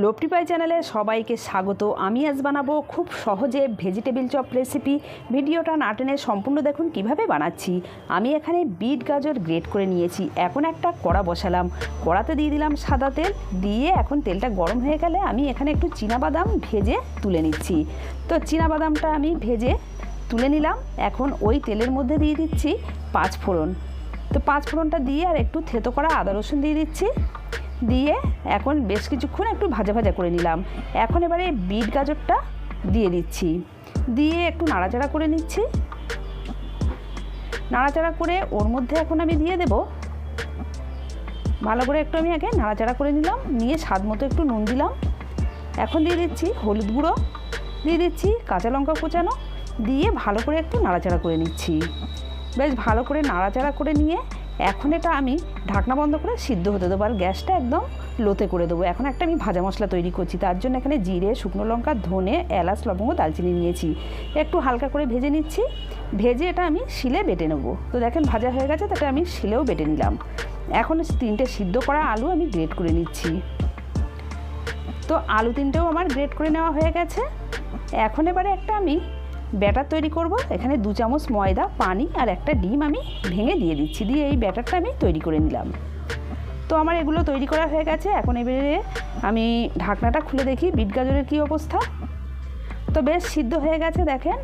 লোপটি পাই চ্যানেলে সবাইকে স্বাগত। আমি আজ বানাবো খুব সহজে ভেজিটেবিল চপ রেসিপি। ভিডিওটা না টেনে সম্পূর্ণ দেখুন কীভাবে বানাচ্ছি। আমি এখানে বিট গাজর গ্রেট করে নিয়েছি। এখন একটা কড়া বসালাম। কড়াতে দিয়ে দিলাম সাদা তেল। দিয়ে এখন তেলটা গরম হয়ে গেলে আমি এখানে একটু বাদাম ভেজে তুলে নিচ্ছি। তো বাদামটা আমি ভেজে তুলে নিলাম। এখন ওই তেলের মধ্যে দিয়ে দিচ্ছি পাঁচ ফোড়ন। তো পাঁচ ফোড়নটা দিয়ে আর একটু থেতো করা আদা রসুন দিয়ে দিচ্ছি। দিয়ে এখন বেশ কিছুক্ষণ একটু ভাজা ভাজা করে নিলাম। এখন এবারে বিট গাজরটা দিয়ে দিচ্ছি। দিয়ে একটু নাড়াচাড়া করে নিচ্ছি। নাড়াচাড়া করে ওর মধ্যে এখন আমি দিয়ে দেব। ভালো করে একটু আমি আগে নাড়াচাড়া করে নিলাম, নিয়ে স্বাদ মতো একটু নুন দিলাম। এখন দিয়ে দিচ্ছি হলুদ গুঁড়ো, দিয়ে দিচ্ছি কাঁচা লঙ্কা কোচানো, দিয়ে ভালো করে একটু নাড়াচাড়া করে নিচ্ছি। বেশ ভালো করে নাড়াচাড়া করে নিয়ে এখন এটা আমি ঢাকনা বন্ধ করে সিদ্ধ হতে দেবো আর গ্যাসটা একদম লোতে করে দেবো। এখন একটা আমি ভাজা মশলা তৈরি করছি, তার জন্য এখানে জিরে, শুকনো লঙ্কা, ধনে, এলাচ, লবঙ্গ দালচিনি নিয়েছি। একটু হালকা করে ভেজে নিচ্ছি, ভেজে এটা আমি শিলে বেটে নেব। তো দেখেন ভাজা হয়ে গেছে তাতে আমি শিলেও বেটে নিলাম। এখন তিনটে সিদ্ধ করা আলু আমি গ্রেট করে নিচ্ছি। তো আলু তিনটেও আমার গ্রেট করে নেওয়া হয়ে গেছে। এখন এবারে একটা আমি ব্যাটার তৈরি করব। এখানে দু চামচ ময়দা, পানি আর একটা ডিম আমি ভেঙে দিয়ে দিচ্ছি। দিয়ে এই ব্যাটারটা আমি তৈরি করে নিলাম। তো আমার এগুলো তৈরি করা হয়ে গেছে। এখন এবারে আমি ঢাকনাটা খুলে দেখি, বিট গাজরের কী অবস্থা? তো বেশ সিদ্ধ হয়ে গেছে, দেখেন।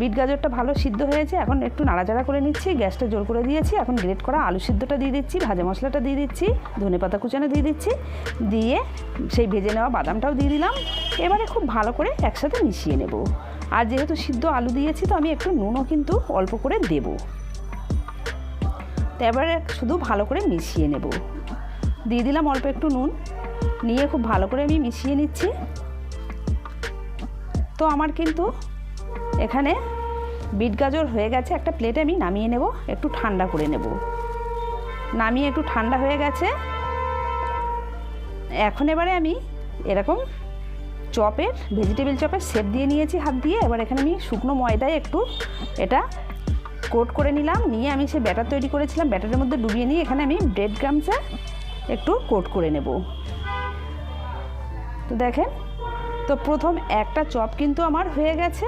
বিট গাজরটা ভালো সিদ্ধ হয়েছে। এখন একটু নাড়াচাড়া করে নিচ্ছি, গ্যাসটা জোর করে দিয়েছি। এখন গ্রেট করা আলু সিদ্ধটা দিয়ে দিচ্ছি, ভাজা মশলাটা দিয়ে দিচ্ছি, ধনে পাতা কুচানো দিয়ে দিচ্ছি, দিয়ে সেই ভেজে নেওয়া বাদামটাও দিয়ে দিলাম। এবারে খুব ভালো করে একসাথে মিশিয়ে নেব। আর যেহেতু সিদ্ধ আলু দিয়েছি, তো আমি একটু নুনও কিন্তু অল্প করে দেব। তো এবারে শুধু ভালো করে মিশিয়ে নেব। দিয়ে দিলাম অল্প একটু নুন। নিয়ে খুব ভালো করে আমি মিশিয়ে নিচ্ছি। তো আমার কিন্তু এখানে বিট গাজর হয়ে গেছে। একটা প্লেটে আমি নামিয়ে নেব, একটু ঠান্ডা করে নেব। নামিয়ে একটু ঠান্ডা হয়ে গেছে। এখন এবারে আমি এরকম চপের ভেজিটেবিল চপের সেপ দিয়ে নিয়েছি হাত দিয়ে। এবার এখানে আমি শুকনো ময়দায় একটু এটা কোট করে নিলাম। নিয়ে আমি সে ব্যাটার তৈরি করেছিলাম। ব্যাটারের মধ্যে ডুবিয়ে নিয়ে এখানে আমি ব্রেড গ্রামসে একটু কোট করে নেব। তো দেখেন, তো প্রথম একটা চপ কিন্তু আমার হয়ে গেছে।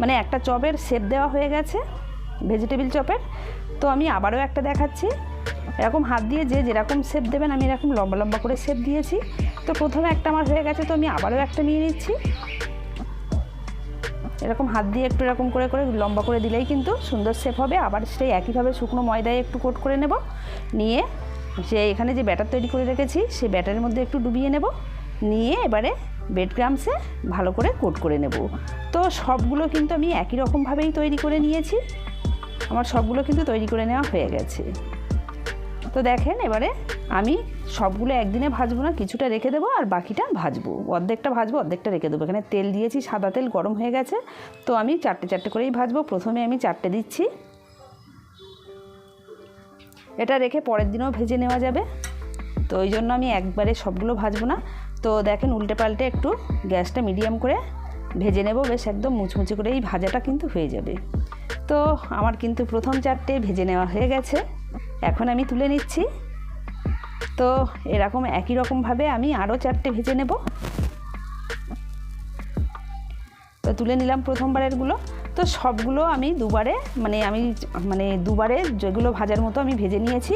মানে একটা চপের শেপ দেওয়া হয়ে গেছে ভেজিটেবিল চপের। তো আমি আবারও একটা দেখাচ্ছি। এরকম হাত দিয়ে যে যেরকম শেপ দেবেন, আমি এরকম লম্বা লম্বা করে শেপ দিয়েছি। তো প্রথমে একটা আমার হয়ে গেছে, তো আমি আবারও একটা নিয়ে নিচ্ছি। এরকম হাত দিয়ে একটু এরকম করে করে লম্বা করে দিলেই কিন্তু সুন্দর শেপ হবে। আবার সেই একইভাবে শুকনো ময়দায় একটু কোট করে নেব। নিয়ে সে এখানে যে ব্যাটার তৈরি করে রেখেছি, সেই ব্যাটারের মধ্যে একটু ডুবিয়ে নেব। নিয়ে এবারে বেড গ্রামসে ভালো করে কোট করে নেব। তো সবগুলো কিন্তু আমি একই রকমভাবেই তৈরি করে নিয়েছি। আমার সবগুলো কিন্তু তৈরি করে নেওয়া হয়ে গেছে। তো দেখেন এবারে আমি সবগুলো একদিনে ভাজবো না, কিছুটা রেখে দেবো আর বাকিটা ভাজবো। অর্ধেকটা ভাজবো, অর্ধেকটা রেখে দেবো। এখানে তেল দিয়েছি, সাদা তেল গরম হয়ে গেছে। তো আমি চারটে চারটে করেই ভাজবো। প্রথমে আমি চারটে দিচ্ছি। এটা রেখে পরের দিনও ভেজে নেওয়া যাবে। তো ওই জন্য আমি একবারে সবগুলো ভাজবো না। তো দেখেন উল্টে পাল্টে একটু গ্যাসটা মিডিয়াম করে ভেজে নেব। বেশ একদম মুচমুচে করে এই ভাজাটা কিন্তু হয়ে যাবে। তো আমার কিন্তু প্রথম চারটে ভেজে নেওয়া হয়ে গেছে। এখন আমি তুলে নিচ্ছি। তো এরকম একই রকমভাবে আমি আরও চারটে ভেজে নেব। তো তুলে নিলাম প্রথমবারেরগুলো। তো সবগুলো আমি দুবারে মানে আমি মানে দুবারে যেগুলো ভাজার মতো আমি ভেজে নিয়েছি।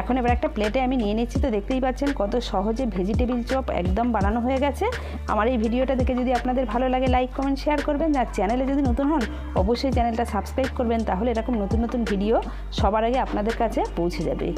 এখন এবার একটা প্লেটে আমি নিয়ে নিচ্ছি, তো দেখতেই পাচ্ছেন কত সহজে ভেজিটেবিল চপ একদম বানানো হয়ে গেছে। আমার এই ভিডিওটা দেখে যদি আপনাদের ভালো লাগে লাইক কমেন্ট শেয়ার করবেন। আর চ্যানেলে যদি নতুন হন, অবশ্যই চ্যানেলটা সাবস্ক্রাইব করবেন, তাহলে এরকম নতুন নতুন ভিডিও সবার আগে আপনাদের কাছে পৌঁছে যাবে।